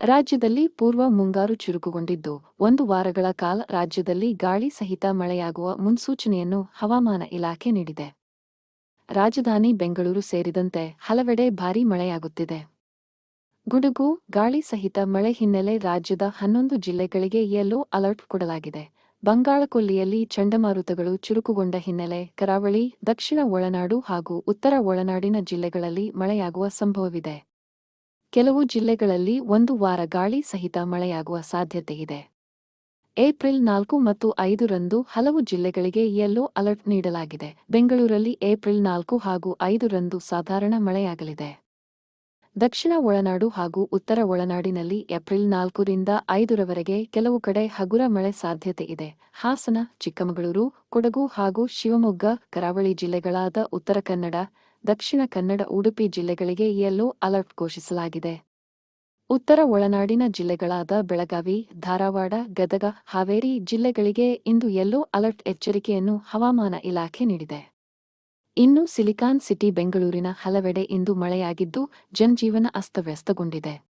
ರಾಜ್ಯದಲ್ಲಿ ಪೂರ್ವ ಮುಂಗಾರು ಚುರುಕುಗೊಂಡಿದ್ದು. ಒಂದು ವಾರಗಳ ಕಾಲ ರಾಜ್ಯದಲ್ಲಿ ಗಾಳಿ ಸಹಿತ ಮಳೆಯಾಗುವ ಮುನ್ಸೂಚನೆಯನ್ನು ಹವಾಮಾನ ಇಲಾಖೆ ನೀಡಿದೆ. ರಾಜಧಾನಿ ಬೆಂಗಳೂರು ಸೇರಿದಂತೆ ಹಲವೆಡೆ ಭಾರೀ ಮಳೆಯಾಗುತ್ತಿದೆ. ಗುಡುಗು, ಗಾಳಿ ಸಹಿತ ಮಳೆ ಹಿನ್ನೆಲೆ ರಾಜ್ಯದ ಹನ್ನೊಂದು ಜಿಲ್ಲೆಗಳಿಗೆ ಯೆಲ್ಲೋ ಅಲರ್ಟ್ ಕೊಡಲಾಗಿದೆ. ಬಂಗಾಳಕೊಲ್ಲಿಯಲ್ಲಿ ಚಂಡಮಾರುತಗಳು ಚುರುಕುಗೊಂಡ ಹಿನ್ನೆಲೆ ಕರಾವಳಿ, ದಕ್ಷಿಣ ಒಳನಾಡು ಹಾಗೂ ಉತ್ತರ ಒಳನಾಡಿನ ಜಿಲ್ಲೆಗಳಲ್ಲಿ ಮಳೆಯಾಗುವ ಸಂಭವವಿದೆ. ಕೆಲವು ಜಿಲ್ಲೆಗಳಲ್ಲಿ ಒಂದು ವಾರ ಗಾಳಿ ಸಹಿತ ಮಳೆಯಾಗುವ ಸಾಧ್ಯತೆಯಿದೆ. ಏಪ್ರಿಲ್ ನಾಲ್ಕು ಮತ್ತು ಐದರಂದು ಹಲವು ಜಿಲ್ಲೆಗಳಿಗೆ ಯೆಲ್ಲೋ ಅಲರ್ಟ್ ನೀಡಲಾಗಿದೆ. ಬೆಂಗಳೂರಲ್ಲಿ ಏಪ್ರಿಲ್ ನಾಲ್ಕು ಹಾಗೂ ಐದರಂದು ಸಾಧಾರಣ ಮಳೆಯಾಗಲಿದೆ. ದಕ್ಷಿಣ ಒಳನಾಡು ಹಾಗೂ ಉತ್ತರ ಒಳನಾಡಿನಲ್ಲಿ ಏಪ್ರಿಲ್ ನಾಲ್ಕರಿಂದ ಐದರವರೆಗೆ ಕೆಲವು ಕಡೆ ಹಗುರ ಮಳೆ ಸಾಧ್ಯತೆ ಇದೆ ಹಾಸನ, ಚಿಕ್ಕಮಗಳೂರು, ಕೊಡಗು ಹಾಗೂ ಶಿವಮೊಗ್ಗ, ಕರಾವಳಿ ಜಿಲ್ಲೆಗಳಾದ ಉತ್ತರ ಕನ್ನಡ ದಕ್ಷಿಣ ಕನ್ನಡ, ಉಡುಪಿ ಜಿಲ್ಲೆಗಳಿಗೆ ಯೆಲ್ಲೋ ಅಲರ್ಟ್ ಘೋಷಿಸಲಾಗಿದೆ. ಉತ್ತರ ಒಳನಾಡಿನ ಜಿಲ್ಲೆಗಳಾದ ಬೆಳಗಾವಿ, ಧಾರವಾಡ, ಗದಗ, ಹಾವೇರಿ ಜಿಲ್ಲೆಗಳಿಗೆ ಇಂದು ಯೆಲ್ಲೋ ಅಲರ್ಟ್ ಎಚ್ಚರಿಕೆಯನ್ನು ಹವಾಮಾನ ಇಲಾಖೆ ನೀಡಿದೆ. ಇನ್ನು ಸಿಲಿಕಾನ್ ಸಿಟಿ ಬೆಂಗಳೂರಿನ ಹಲವೆಡೆ ಇಂದು ಮಳೆಯಾಗಿದ್ದು, ಜನಜೀವನ ಅಸ್ತವ್ಯಸ್ತಗೊಂಡಿದೆ.